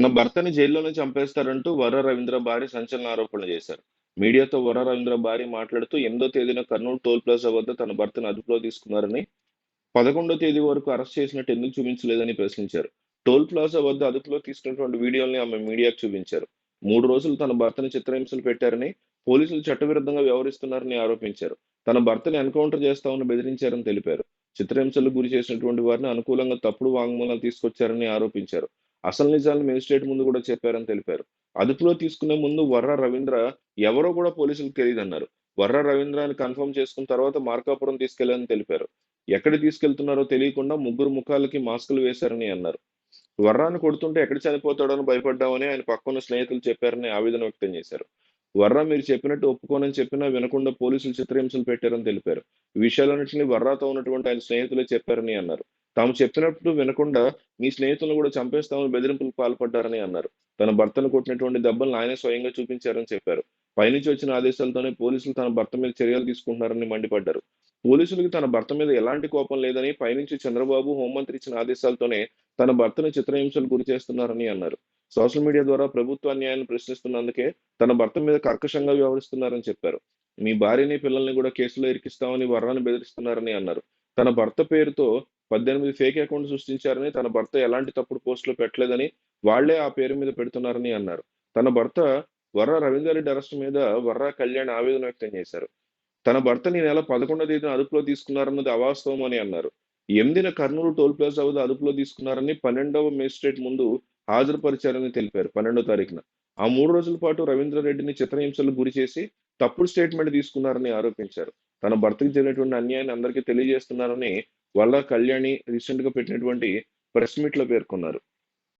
తన భర్తని జైల్లోనే చంపేస్తారంటూ వర రవీంద్ర భార్య సంచలన ఆరోపణలు చేశారు. మీడియాతో వర రవీంద్ర భార్య మాట్లాడుతూ ఎనిమిదో తేదీన కర్నూలు టోల్ ప్లాజా వద్ద తన భర్తను అదుపులో తీసుకున్నారని పదకొండో తేదీ వరకు అరెస్ట్ చేసినట్టు ఎందుకు చూపించలేదని ప్రశ్నించారు. టోల్ ప్లాజా వద్ద అదుపులో తీసుకున్నటువంటి వీడియోల్ని ఆమె మీడియాకు చూపించారు. మూడు రోజులు తన భర్తను చిత్రహింసలు పెట్టారని పోలీసులు చట్టవిరుద్ధంగా వ్యవహరిస్తున్నారని ఆరోపించారు. తన భర్తని ఎన్కౌంటర్ చేస్తామని బెదిరించారని తెలిపారు. చిత్రహింసలకు గురి చేసినటువంటి వారిని అనుకూలంగా తప్పుడు వాంగ్మూలాలు తీసుకొచ్చారని ఆరోపించారు. అసలు నిజాలు మేజిస్ట్రేట్ ముందు కూడా చెప్పారని తెలిపారు. అదుపులో తీసుకునే ముందు వర్ర రవీంద్ర ఎవరో కూడా పోలీసులకు తెలియదన్నారు. వర్ర రవీంద్రాన్ని కన్ఫర్మ్ చేసుకున్న తర్వాత మార్కాపురం తీసుకెళ్ళారని తెలిపారు. ఎక్కడ తీసుకెళ్తున్నారో తెలియకుండా ముగ్గురు ముఖాలకి మాస్కులు వేశారని అన్నారు. వర్రాన్ని కొడుతుంటే ఎక్కడ చనిపోతాడని భయపడ్డామని ఆయన పక్కన స్నేహితులు చెప్పారని ఆవేదన వ్యక్తం చేశారు. వర్రా మీరు చెప్పినట్టు ఒప్పుకోనని చెప్పినా వినకుండా పోలీసులు చిత్రహింసలు పెట్టారని తెలిపారు. ఈ విషయాలన్నింటినీ వర్రాతో ఉన్నటువంటి ఆయన స్నేహితులే చెప్పారని అన్నారు. తాము చెప్పినప్పుడు వినకుండా మీ స్నేహితులను కూడా చంపేస్తామని బెదిరింపులకు పాల్పడ్డారని అన్నారు. తన భర్తను కొట్టినటువంటి దెబ్బలను ఆయనే స్వయంగా చూపించారని చెప్పారు. పైనుంచి వచ్చిన ఆదేశాలతోనే పోలీసులు తన భర్త మీద చర్యలు తీసుకుంటున్నారని మండిపడ్డారు. పోలీసులకు తన భర్త మీద ఎలాంటి కోపం లేదని పైనుంచి చంద్రబాబు హోంమంత్రి ఇచ్చిన ఆదేశాలతోనే తన భర్తను చిత్రహింసలు గురి చేస్తున్నారని అన్నారు. సోషల్ మీడియా ద్వారా ప్రభుత్వ అన్యాయాన్ని ప్రశ్నిస్తున్నందుకే తన భర్త మీద కర్కశంగా వ్యవహరిస్తున్నారని చెప్పారు. మీ భార్యని పిల్లల్ని కూడా కేసులో ఇరికిస్తామని వర్రాన్ని బెదిరిస్తున్నారని అన్నారు. తన భర్త పేరుతో పద్దెనిమిది ఫేక్ అకౌంట్ సృష్టించారని తన భర్త ఎలాంటి తప్పుడు పోస్టులు పెట్టలేదని వాళ్ళే ఆ పేరు మీద పెడుతున్నారని అన్నారు. తన భర్త వర్ర రవీందర్ రెడ్డి అరెస్ట్ మీద వర్ర కళ్యాణ్ ఆవేదన వ్యక్తం చేశారు. తన భర్తని ఈ నెల పదకొండో తేదీన అదుపులో తీసుకున్నారన్నది అవాస్తవం అని అన్నారు. ఎనిమిదిన కర్నూలు టోల్ ప్లాజా వద్ద అదుపులో తీసుకున్నారని పన్నెండవ మేజిస్ట్రేట్ ముందు హాజరుపరిచారని తెలిపారు పన్నెండో తారీఖున. ఆ మూడు రోజుల పాటు రవీంద్ర రెడ్డిని చిత్రహింసలకు గురి చేసి తప్పుడు స్టేట్మెంట్ తీసుకున్నారని ఆరోపించారు. తన భర్తకి జరిగినటువంటి అన్యాయాన్ని అందరికీ తెలియజేస్తున్నారని వల్ల కళ్యాణి రీసెంట్గా పెట్టినటువంటి ప్రెస్ మీట్లో పేర్కొన్నారు.